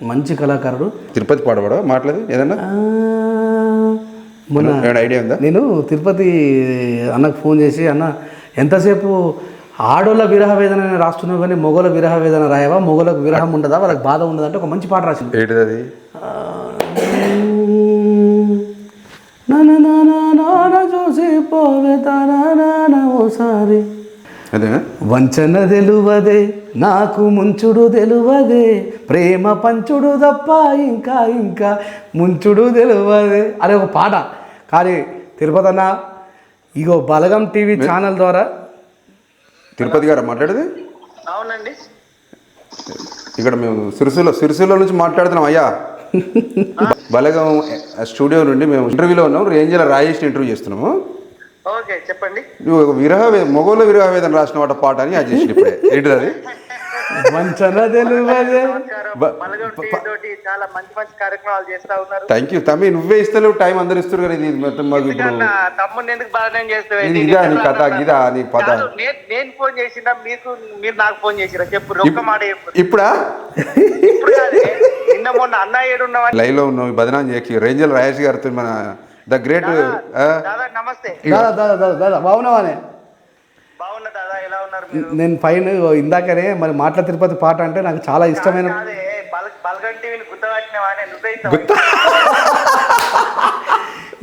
మంచి కళాకారుడు తిరుపతి పాడవాడా మాట్లాడు ఏదన్నా మొన్న ఐడియా ఉందా నేను తిరుపతి అన్నకు ఫోన్ చేసి అన్న ఎంతసేపు ఆడోళ్ళ విరహ వేదన రాస్తున్నావు కానీ మొగల విరహ వేదన రాయవా మొగలకు విరహం ఉండదా వాళ్ళకి బాధ ఉండదా అంటే ఒక మంచి పాట రాసింది ఏంటిది నాన్న చూసి పోవే నాన్న ఓసారి అదేనా? వంచన తెలువదే నాకు ముంచుడు తెలువదే ప్రేమ పంచుడు తప్ప ఇంకా ఇంకా ముంచుడు తెలువదే. అనే ఒక పాట. కానీ తిరుపతి అన్న ఇగో బలగం టీవీ ఛానల్ ద్వారా తిరుపతి గారు మాట్లాడేది? అవునండి. ఇక్కడ మేము సిరిసిల్ల సిరిసిల్ల నుంచి మాట్లాడుతున్నాం అయ్యా. బలగం స్టూడియో నుండి మేము ఇంటర్వ్యూలో ఉన్నాం రేంజ్ల రాజేష్ ఇంటర్వ్యూ చేస్తున్నాము. ఓకే చెప్పండి. నువ్వు విరహ మొగోళ్ళ విరహ వేదన రాసిన వాట పాట అని అది చేసిన ఇప్పుడే. ఏంటిది అది? చాలా మంచి మంచి కార్యక్రమాలు చేస్తా ఉన్నారు. థ్యాంక్ యూ తమ్మి నువ్వే ఇస్తలేవు టైం అందరు ఇస్తారు కానీ ఇది మొత్తం మాకు ఇప్పుడు. నా తమ్ముడిని ఎందుకు బాధ చేస్తావు ఇది ఇదా నీ కథ? గిదా నీ పద. కాదు, నేను ఫోన్ చేసినా మీకు మీరు నాకు ఫోన్ చేసిరా? చెప్పు ఒక్క మాట ఇప్పుడా? ఇప్పుడు కాదే, నిన్న మొన్న అన్న ఏడు ఉన్నావని లైవ్లో ఉన్నాం బదనాం చేయకి. రేంజల్ రాజేష్ గారితో మన ద గ్రేట్ దాదా నమస్తే. దాదా దాదా దాదా దాదా బాగున్నావానే? బాగున్నా దాదా ఎలా ఉన్నారు మీరు? నేను పైన ఇగో ఇందాకనే మరి మాటల తిరుపతి పాట అంటే నాకు చాలా ఇష్టమైన? గుత్త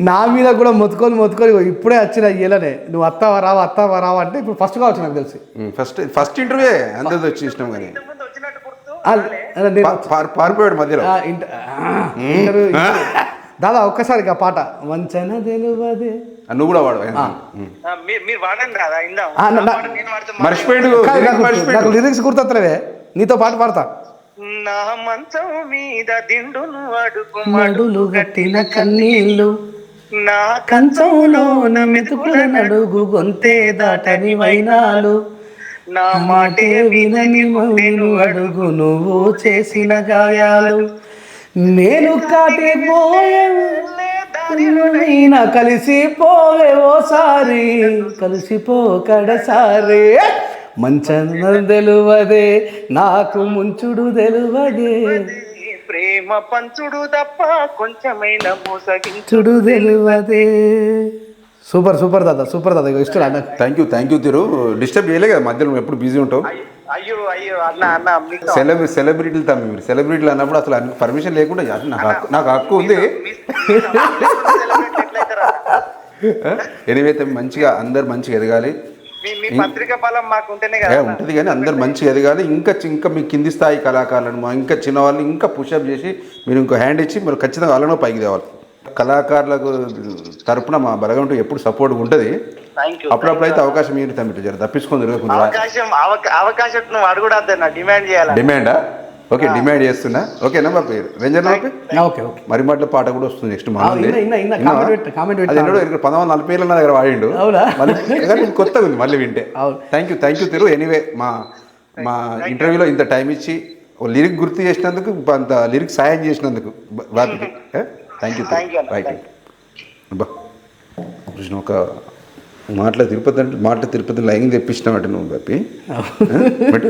నా మీద కూడా మొత్తుకొని మొత్తుకొని ఇప్పుడే వచ్చిన ఇయ్యలనే నువ్వు అత్తావా రావా అత్తావా రావా అంటే ఇప్పుడు ఫస్ట్ కావచ్చు నాకు తెలిసి. ఫస్ట్ ఫస్ట్ ఇంటర్వ్యూ అందరితో వచ్చి ఇష్టం కానీ పారిపోయాడు మధ్యలో. ఇంటర్వ్యూ- దాదా ఒక్కసారి ఆ పాట. వంచన తెలువదే నువ్వు కూడా వాడు మీరు వాడండి నేను నాకు- లిరిక్స్ గుర్తొత్తలేవే. నీతో పాట పాడతా. నా మంచం మీద దిండును అడుగు మడులు గట్టిన కన్నీళ్ళు. నా కంచంలోన మెతుకుల నడుగు గొంతే దాటని వైనాలు. నా మాటే వినని మౌను అడుగు నువ్వు చేసిన గాయాలు. నేను కాటిపోయే కలిసిపోవే ఓసారి. కలిసిపో కడసారి మంచన తెలువదే నాకు ముంచుడు తెలువదే. ప్రేమ పంచుడు తప్ప కొంచెమైన మోసగించు. చుడు తెలువదే. సూపర్ సూపర్ దాదా సూపర్ దాదా ఇష్టం అన్న thank you thank you Thiru disturb చేయలే కదా మధ్యలో ఎప్పుడు బిజీ ఉంటావు? అయ్యో అయ్యో అన్న అన్న సెలబ్రి సెలబ్రిటీలు తమ్మి మీరు. సెలబ్రిటీలు అన్నప్పుడు అసలు అన్ని పర్మిషన్ లేకుండా నాకు హక్కు నాకు హక్కు ఉంది. ఎట్లయితారా ఎనివే తమ్మి మంచిగా అందరు మంచిగా ఎదగాలి. మీ మీ పత్రిక బలం మాకు ఉంటేనే ఏ, ఉంటుంది కానీ అందరు మంచిగా ఎదగాలి. ఇంకా చి- ఇంకా మీ కింది స్థాయి కళాకారులను మా ఇంకా చిన్న వాళ్ళని ఇంకా పుషప్ చేసి మీరు ఇంకో హ్యాండ్ ఇచ్చి మీరు ఖచ్చితంగా వాళ్ళను పైకి తేవాలి. కళాకారులకు తరపున మా బలగంటూ ఎప్పుడు సపోర్ట్ ఉంటుంది. అప్పుడప్పుడు అయితే అవకాశం మీరు తమ్మి జర తప్పించుకొని తిరగకుండా. అవకాశం అవక- అవకాశం నువ్వు అడుగుడద్దు డిమాండ్ చేయాలి డిమాండా? ఓకే డిమాండ్ చేస్తున్నా. ఓకేనా మా పేరు రంజన్ బాబు ఓకే ఓకే. మరి మాటల పాట కూడా వస్తుంది నెక్స్ట్ ఆ, ఇన్న- ఇన్న- ఇన్న comment పెట్టు, comment పెట్టు. అది ఎన్నడో ఇక్కడ పంతొమ్మిది నలభై ఏళ్ళ నా దగ్గర వాడిండు. అవునా? మళ్ళీ కొత్తగా ఉంది మళ్ళీ వింటే. అవును. Thank you thank you Thiru anyway మా మా ఇంటర్వ్యూలో ఇంత టైం ఇచ్చి ఓ లిరిక్ గుర్తు చేసినందుకు అంత లిరిక్ సాయం చేసినందుకు థ్యాంక్ యూ Thank you అన్న, రైట్ thank బా కృష్ణ ఒక మాటల తిరుపతి అంటే మాటల తిరుపతి లైన్ తెప్పించినావు అంటే నువ్వు బాపి బట్